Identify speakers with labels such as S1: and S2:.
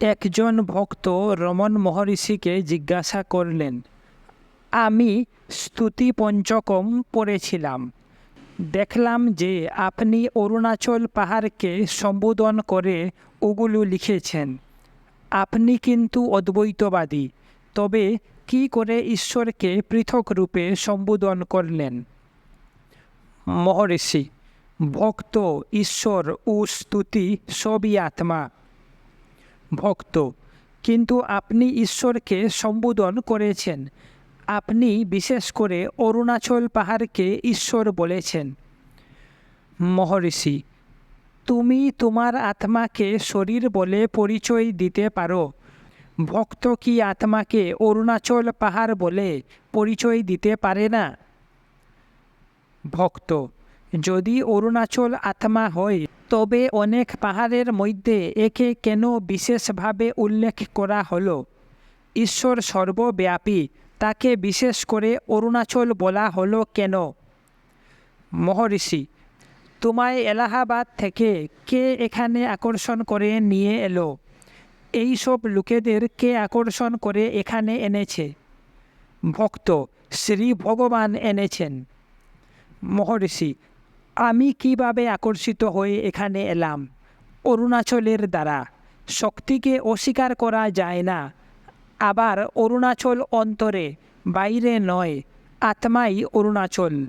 S1: একজন ভক্ত রমন মহর্ষিকে জিজ্ঞাসা করলেন, আমি স্তুতি পঞ্চকম পড়েছিলাম। দেখলাম যে আপনি অরুণাচল পাহাড়কে সম্বোধন করে ওগুলো লিখেছেন। আপনি কিন্তু অদ্বৈতবাদী। তবে কি করে ঈশ্বরকে পৃথক রূপে সম্বোধন করলেন? মহর্ষি, ভক্ত, ঈশ্বর ও স্তুতি সবই আত্মা। ভক্ত। কিন্তু আপনি ঈশ্বরকে সম্বোধন করেছেন। আপনি বিশেষ করে অরুণাচল পাহাড়কে ঈশ্বর বলেছেন। মহর্ষি, তুমি তোমার আত্মাকে শরীর বলে পরিচয় দিতে পারো। ভক্ত কি আত্মাকে অরুণাচল পাহাড় বলে পরিচয় দিতে পারে না? ভক্ত যদি অরুণাচল আত্মা হয়, তবে অনেক পাহাড়ের মধ্যে একে কেন বিশেষভাবে উল্লেখ করা হলো? ঈশ্বর সর্বব্যাপী, তাকে বিশেষ করে অরুণাচল বলা হলো কেন? মহর্ষি, তোমায় এলাহাবাদ থেকে কে এখানে আকর্ষণ করে নিয়ে এলো? এই সব লোকেদের কে আকর্ষণ করে এখানে এনেছে? ভক্ত, শ্রী ভগবান এনেছেন। মহর্ষি আমি কীভাবে আকর্ষিত হয়ে এখানে এলাম? অরুণাচলের দ্বারা। শক্তিকে অস্বীকার করা যায় না। আবার অরুণাচল অন্তরে, বাইরে নয়। আত্মাই অরুণাচল।